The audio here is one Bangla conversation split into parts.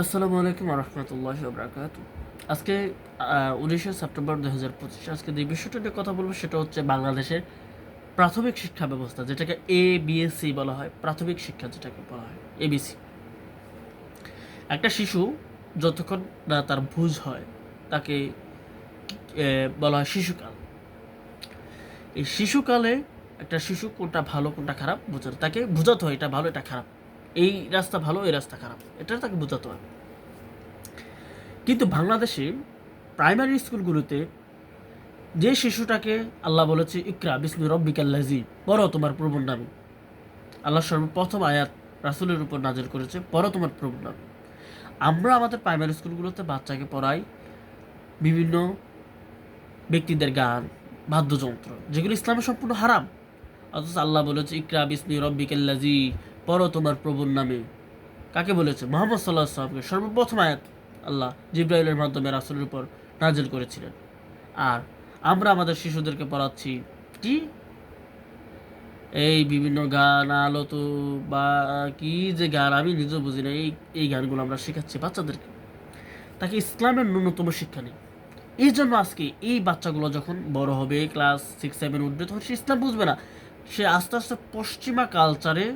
আসসালামু আলাইকুম রহমতুল্লাহ বরাকাত। আজকে উনিশে সেপ্টেম্বর দু হাজার পঁচিশ, আজকে যে বিষয়টা নিয়ে কথা বলব সেটা হচ্ছে বাংলাদেশের প্রাথমিক শিক্ষা ব্যবস্থা, যেটাকে এ বিএসসি বলা হয়। প্রাথমিক শিক্ষা যেটাকে বলা হয় এবিসি একটা শিশু যতক্ষণ না তার বুঝ হয়, তাকে বলা হয় শিশুকাল। এই শিশুকালে একটা শিশু কোনটা ভালো, কোনটা খারাপ বোঝাতে তাকে বোঝাতে হয় এটা ভালো, এটা খারাপ। এই রাস্তা ভালো, এই রাস্তা খারাপ। এটা তাকে বোঝাতে হয় কিন্তু বাংলাদেশে প্রাইমারি স্কুলগুলোতে যে শিশুটাকে আল্লাহ বলেছে, ইকরা বিসমি রব্বিকাল্লাজি পড়ো তোমার প্রভুর নামে। আল্লাহ সর্বপ্রথম আয়াত রাসুলের উপর নাজির করেছে, পড়ো তোমার প্রভুর নামে। আমরা আমাদের প্রাইমারি স্কুলগুলোতে বাচ্চাকে পড়াই বিভিন্ন ব্যক্তিদের গান, বাদ্যযন্ত্র, যেগুলো ইসলামে সম্পূর্ণ হারাম। অথচ আল্লাহ বলেছে, ইকরা বিসমি রব্বিকাল্লাজি পড়ো তোমার প্রভুর নামে। কাকে বলেছে? মোহাম্মদ সাল্লাহ সাল্লামকে সর্বপ্রথম আয়াত আল্লাহ জিব্রাইলের মাধ্যমে রাসুলের উপর নাজিল করেছিলেন। আর আমরা আমাদের শিশুদেরকে পড়াচ্ছি কি? এই বিভিন্ন গান আলত বা কি যে গান, আমি নিজেও বুঝি না, এই এই গানগুলো আমরা শেখাচ্ছি বাচ্চাদেরকে। তাকে ইসলামের ন্যূনতম শিক্ষা নেই। এই জন্য আজকে এই বাচ্চাগুলো যখন বড় হবে, ক্লাস সিক্স সেভেন উঠবে, তখন সে ইসলাম বুঝবে না। সে আস্তে আস্তে পশ্চিমা কালচারে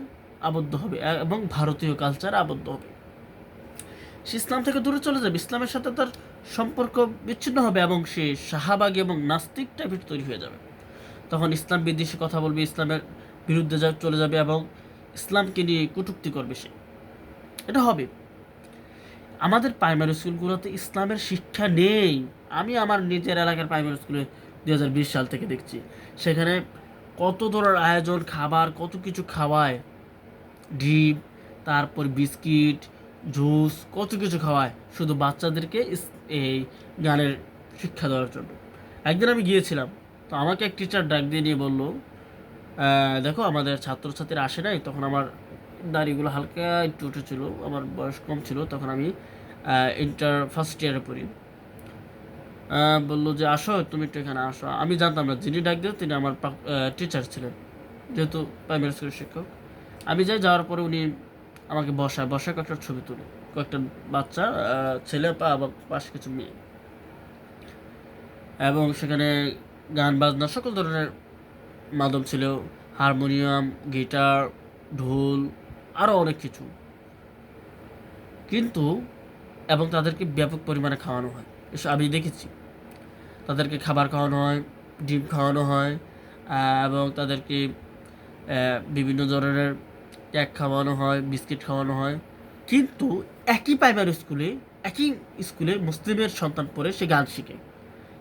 আবদ্ধ হবে এবং ভারতীয় কালচারে আবদ্ধ হবে। সে ইসলাম থেকে দূরে চলে যাবে, ইসলামের সাথে তার সম্পর্ক বিচ্ছিন্ন হবে এবং সে শাহাবাগী এবং নাস্তিক টাইপের তৈরি হয়ে যাবে। তখন ইসলাম বিদ্বেষী কথা বলবে, ইসলামের বিরুদ্ধে চলে যাবে এবং ইসলামকে নিয়ে কটূক্তি করবে সে। এটা হবে। আমাদের প্রাইমারি স্কুলগুলোতে ইসলামের শিক্ষা নেই। আমি আমার নিজের এলাকার প্রাইমারি স্কুলে দুই হাজার বিশ সাল থেকে দেখছি। সেখানে কত ধরনের আয়োজন, খাবার, কত কিছু খাওয়ায়। ডিম তারপর বিস্কিট জুস কত কিছু খাওয়ায়। শুধু বাচ্চাদেরকে এই গানের শিক্ষা দেওয়ার জন্য। একদিন আমি গিয়েছিলাম, তো আমাকে এক টিচার ডাক দিয়ে নিয়ে বলল দেখো আমাদের ছাত্রছাত্রীরা আসে নাই? তখন আমার দাড়িগুলো হালকা একটু উঠে ছিল, আমার বয়স কম ছিল, তখন আমি ইন্টার ফার্স্ট ইয়ারে পড়ি। বলল যে, আসো, তুমি একটু এখানে আসো। আমি জানতাম না, যিনি ডাক দিত তিনি আমার টিচার ছিলেন, যেহেতু প্রাইমারি স্কুলের শিক্ষক। আমি যাই যাওয়ার পরে উনি আমাকে বসায় বসায় কয়েকটা ছবি তুলে। কয়েকটা বাচ্চা ছেলে পাশে কিছু মেয়ে। এবং সেখানে গান, বাজনা, সকল ধরনের মাধ্যম ছিল। হারমোনিয়াম, গিটার, ঢোল আরও অনেক কিছু। কিন্তু, এবং তাদেরকে ব্যাপক পরিমাণে খাওয়ানো হয়। এসব আমি দেখেছি। তাদেরকে খাবার খাওয়ানো হয়, ডিম খাওয়ানো হয় এবং তাদেরকে বিভিন্ন ধরনের কেক খাওয়ানো হয় বিস্কিট খাওয়ানো হয়। কিন্তু একই প্রাইমারি স্কুলে একই স্কুলে মুসলিমের সন্তান পড়ে, সে গান শিখে।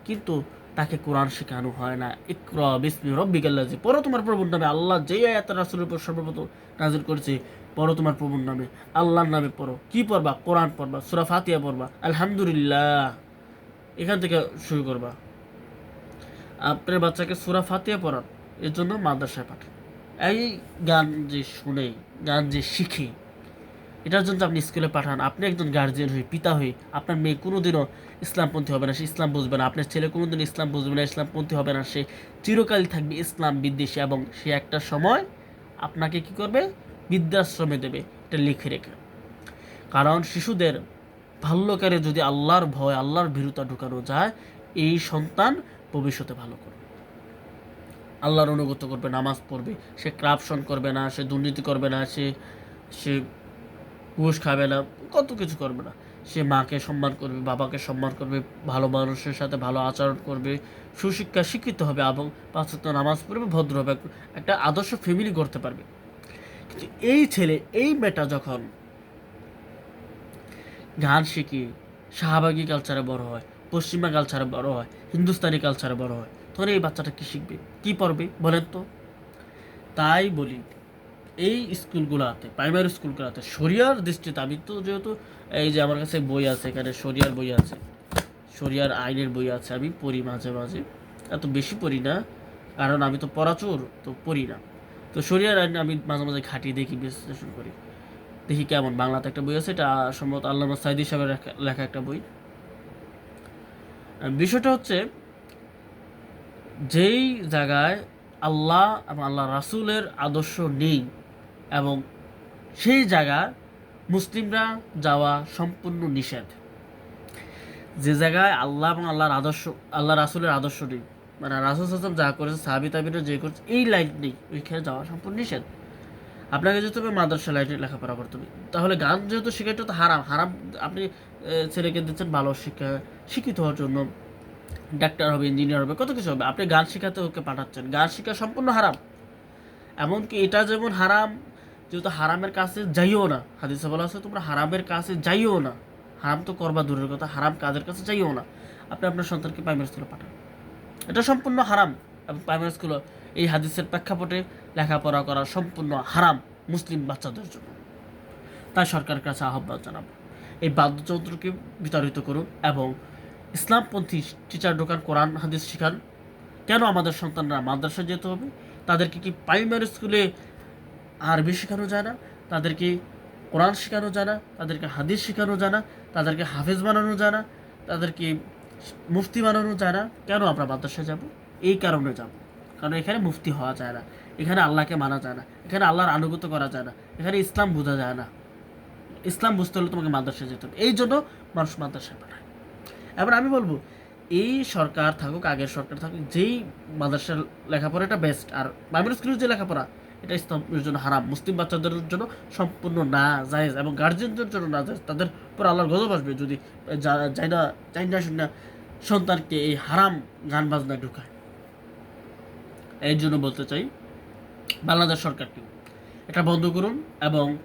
কিন্তু তাকে কোরআন শেখানো হয় না। ইকরা বিসমি রব্বিকাল্লাজি পড়ো তোমার প্রভুর নামে। আল্লাহ যেই আয়াত রাসূলের উপর সর্বপ্রথম নাজিল করেছে, পড়ো তোমার প্রভুর নামে। আল্লাহর নামে পড়ো। কি পড়বা? কোরআন পড়বা। সূরা ফাতিহা পড়বা। আলহামদুলিল্লাহ। এখান থেকে শুরু করবা। আপনার বাচ্চাকে সূরা ফাতিহা পড়ান। এর জন্য মাদ্রাসায় পাঠান। এই গান যে শুনে, গান যে শিখে, এটার জন্য আপনি স্কুলে পাঠান। আপনি একজন গার্জিয়ান হয়ে, পিতা হয়ে, আপনার মেয়ে কোনোদিনও ইসলামপন্থী হবে না, সে ইসলাম বুঝবে না। আপনার ছেলে কোনোদিন ইসলাম বুঝবে না, ইসলামপন্থী হবে না, সে চিরকালই থাকবে ইসলাম বিদ্বেষী এবং সে একটা সময় আপনাকে কি করবে? বৃদ্ধাশ্রমে দেবে, এটা লিখে রেখে। কারণ শিশুদের বাল্যকালে যদি আল্লাহর ভয়, আল্লাহর ভীরুতা ঢুকানো যায়, এই সন্তান ভবিষ্যতে ভালো করবে। আল্লাহর অনুগত করবে, নামাজ পড়বে। সে ক্রাপশন করবে না, সে দুর্নীতি করবে না, সে সে ঘুষ খাবে না, কত কিছু করবে না। সে মাকে সম্মান করবে, বাবাকে সম্মান করবে, ভালো মানুষের সাথে ভালো আচরণ করবে, সুশিক্ষা শিক্ষিত হবে এবং ওয়াক্ত নামাজ পড়বে, ভদ্র হবে, একটা আদর্শ ফ্যামিলি করতে পারবে। কিন্তু এই ছেলে, এই মেয়েটা যখন গান শিখি, শাহবাগী কালচারে বড় হয়, পশ্চিমা কালচারে বড় হয়, হিন্দুস্তানি কালচারে বড় হয় তখন এই বাচ্চাটা কি শিখবে? কি পড়বে? বলেন তো। তাই বলি, এই স্কুলগুলোতে প্রাইমারি স্কুলগুলোতে শরিয়ার দৃষ্টিতে, আমি তো যেহেতু এই যে আমার কাছে বই আছে, এখানে শরিয়ার বই আছে, শরিয়ার আইনের বই আছে, আমি পড়ি মাঝে মাঝে। এত বেশি পড়ি না, কারণ আমি তো পড়াচোর, তো পড়ি না। তো শরিয়ার আইন আমি মাঝে মাঝে ঘাঁটি দেখি, বিশ্লেষণ করি। দেখি কেমন, বাংলাতে একটা বই আছে, এটা সম্ভবত আল্লামা সাইদি সাহেবের লেখা একটা বই। বিষয়টা হচ্ছে যেই জায়গায় আল্লাহ এবং আল্লাহ রাসূলের আদর্শ নেই এবং সেই জায়গা মুসলিমরা যাওয়া সম্পূর্ণ নিষেধ। যে জায়গায় আল্লাহ এবং আল্লাহর আদর্শ, আল্লাহ রাসুলের আদর্শ নেই। মানে রাসুল সাসম যা করেছে, সাহাবি তাবিরা যে করছে, এই লাইন নেই। ওইখানে যাওয়া সম্পূর্ণ নিষেধ। আপনাকে যেতে হবে মাদ্রাসা লাইনে লেখাপড়া করতে হবে তাহলে গান যেহেতু শেখাটা তো হারাম। হারাম আপনি ছেলেকে দিচ্ছেন ভালো শিক্ষা, শিক্ষিত হওয়ার জন্য। ডাক্তার হবে ইঞ্জিনিয়ার হবে, কত কিছু হবে। আপনি গান শেখাতে ওকে পাঠাচ্ছেন। গান শেখা সম্পূর্ণ হারাম। এমনকি এটা যেমন হারাম, যেহেতু হারামের কাছে যাইও না। হাদিসে বলা আছে, তোমরা হারামের কাছে যাইও না। হারাম তো করবা দূরের কথা, হারাম কাজের কাছে যাইও না। আপনি আপনার সন্তানকে প্রাইমারি স্কুলে পাঠান। এটা সম্পূর্ণ হারাম। এবং প্রাইমারি স্কুলে এই হাদিসের প্রেক্ষাপটে লেখাপড়া করা সম্পূর্ণ হারাম মুসলিম বাচ্চাদের জন্য। তাই সরকারের কাছে আহ্বান জানাব, এই বাদ্যযন্ত্রকে বিতাড়িত করুন এবং ইসলামপন্থী টিচার দোকান কোরআন, হাদিস শিখান। কেন আমাদের সন্তানরা মাদ্রাসায় যেতে হবে? তাদেরকে কি প্রাইমারি স্কুলে আরবি শেখানো যায় না? তাদেরকে কোরআন শেখানো যায় না? তাদেরকে হাদিস শেখানো যায় না? তাদেরকে হাফেজ বানানো যায় না? তাদেরকে মুফতি বানানো যায় না? কেন আমরা মাদ্রাসায় যাব? এই কারণে যাব। কারণ এখানে মুফতি হওয়া যায় না। এখানে আল্লাহকে মানা যায় না। এখানে আল্লাহর আনুগত্য করা যায় না। এখানে ইসলাম বোঝা যায় না। ইসলাম বুঝতে হলে তোমাকে মাদ্রাসায় যেতে হবে। এই জন্য মানুষ মাদ্রাসায় পাঠায়। এবার আমি বলব, এই সরকার থাকুক, আগের সরকার থাকুক, যেই মাদ্রাসার লেখাপড়া, এটা বেস্ট আর প্রাইমারি স্কুলের যে লেখাপড়া, এটা ইসলামের জন্য হারাম। মুসলিম বাচ্চাদের জন্য সম্পূর্ণ না জায়েজ এবং গার্জেনদের জন্য না জায়েজ তাদের উপর আল্লাহর গজব আসবে যদি যা- যাই না যাই না শুনে সন্তানকে এই হারাম গান বাজনায় ঢুকায়। এই জন্য বলতে চাই, বাংলাদেশ সরকারকে এটা বন্ধ করুন এবং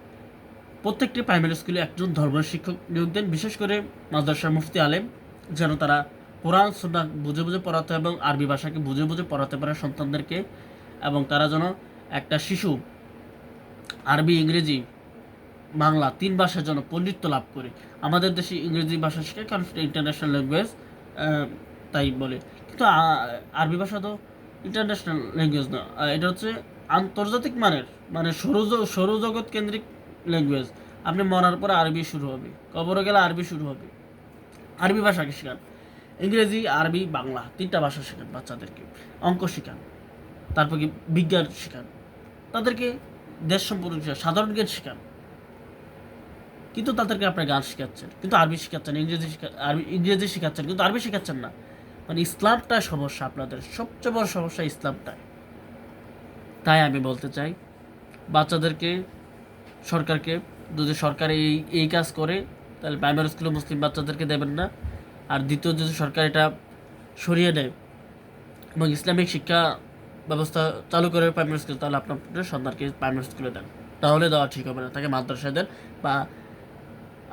প্রত্যেকটি প্রাইমারি স্কুলে একজন ধর্ম শিক্ষক নিয়োগ দেন, বিশেষ করে মাদ্রাসা মুফতি আলেম। যেন তারা কোরআন সুন্না বুঝে বুঝে পড়াতে এবং আরবি ভাষাকে বুঝে বুঝে পড়াতে পারে সন্তানদেরকে এবং তারা যেন একটা শিশু আরবি, ইংরেজি, বাংলা তিন ভাষার জন্য পণ্ডিত্য লাভ করে। আমাদের দেশে ইংরেজি ভাষা শেখে কারণ সেটা ইন্টারন্যাশনাল ল্যাঙ্গুয়েজ তাই বলে। কিন্তু আরবি ভাষা তো ইন্টারন্যাশনাল ল্যাঙ্গুয়েজ না। এটা হচ্ছে আন্তর্জাতিক মানের মানে সৌরজ- সৌরজগৎ কেন্দ্রিক ল্যাঙ্গুয়েজ আপনি মরার পরে আরবি শুরু হবে, কবরে গেলে আরবি শুরু হবে। আরবি ভাষাকে শেখান? ইংরেজি আরবি বাংলা তিনটা ভাষা শেখান বাচ্চাদেরকে। অঙ্ক শেখান তারপর কি বিজ্ঞান শেখান। তাদেরকে দেশ সম্পর্কে শেখান, সাধারণ জ্ঞান শেখান। কিন্তু তাদেরকে আপনার গান শেখাচ্ছেন কিন্তু আরবি শেখাচ্ছেন ইংরেজি শেখা আরবি ইংরেজি শেখাচ্ছেন কিন্তু আরবি শেখাচ্ছেন না। মানে ইসলামটাই সমস্যা আপনাদের সবচেয়ে বড় সমস্যা ইসলামটাই। তাই আমি বলতে চাই বাচ্চাদেরকে সরকারকে যদি সরকার এই এই কাজ করে তাহলে প্রাইমারি স্কুলে মুসলিম বাচ্চাদেরকে দেবেন না। আর দ্বিতীয় যদি সরকার এটা সরিয়ে দেয় এবং ইসলামিক শিক্ষা ব্যবস্থা চালু করে প্রাইমারি স্কুল তাহলে আপনার সন্তানকে প্রাইমারি স্কুলে দেন। তাহলে দেওয়া ঠিক হবে না। তাকে মাদ্রাসায় দেন বা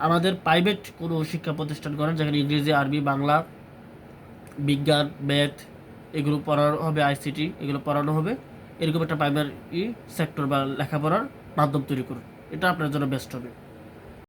আমাদের প্রাইভেট কোনো শিক্ষা প্রতিষ্ঠান করেন যেখানে ইংরেজি, আরবি, বাংলা, বিজ্ঞান ম্যাথ এগুলো পড়ানো হবে আইসিটি এগুলো পড়ানো হবে। এরকম একটা প্রাইমারি সেক্টর বা লেখাপড়ার মাধ্যম তৈরি করুন। এটা আপনার জন্য বেস্ট হবে।